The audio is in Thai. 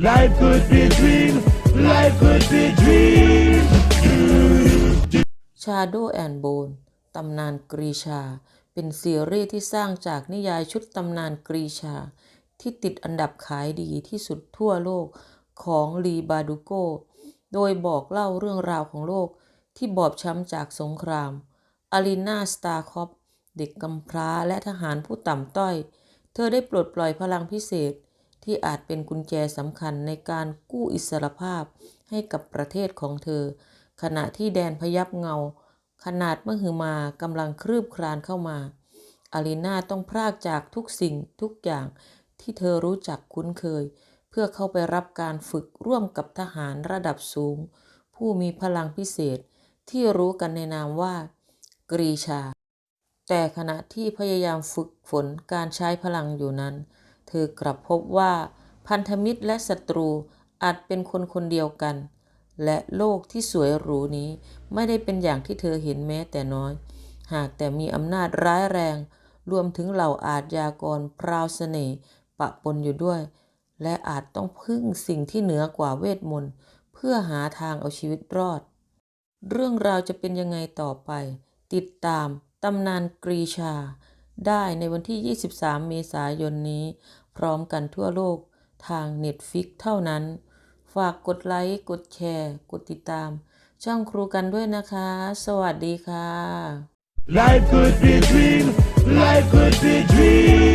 Life could be dream. Life could be dream. Shadow and Bone ตำนานกรีชา เป็นซีรีส์ที่สร้างจากนิยายชุดตำนานกรีชา ที่ติดอันดับขายดีที่สุดทั่วโลกของลีบาดูโก โดยบอกเล่าเรื่องราวของโลกที่บอบช้ำจากสงครามอารีนาสตาร์คอปเด็กกำพร้าและทหารผู้ต่ำต้อย เธอได้ปลดปล่อยพลังพิเศษ ที่อาจเป็นกุญแจสำคัญในการกู้อิสรภาพให้กับประเทศของเธอ ขณะที่แดนพยับเงา ขนาดมหึมากำลังครืบคลานเข้ามา อารีนาต้องพรากจากทุกสิ่งทุกอย่างที่เธอรู้จักคุ้นเคย เพื่อเข้าไปรับการฝึกร่วมกับทหารระดับสูง ผู้มีพลังพิเศษที่รู้กันในนามว่า กรีชา แต่ขณะที่พยายามฝึกฝนการใช้พลังอยู่นั้น เธอกลับพบว่าพันธมิตรและศัตรูอาจเป็นคนคนเดียวกัน และโลกที่สวยหรูนี้ไม่ได้เป็นอย่างที่เธอเห็นแม้แต่น้อย หากแต่มีอำนาจร้ายแรง รวมถึงเหล่าอาทยากรพราวเสน่ห์ปะปนอยู่ด้วย และอาจต้องพึ่งสิ่งที่เหนือกว่าเวทมนต์เพื่อหาทางเอาชีวิตรอด เรื่องราวจะเป็นยังไงต่อไป ติดตามตำนานกรีชา ได้ในวันที่ 23 เมษายนนี้ พร้อมกันทั่วโลกทาง Netflix เท่านั้น ฝากกดไลค์ กดแชร์ กดติดตาม ช่องครูกันด้วยนะคะ สวัสดีค่ะ Life could be dream. Life could be dream.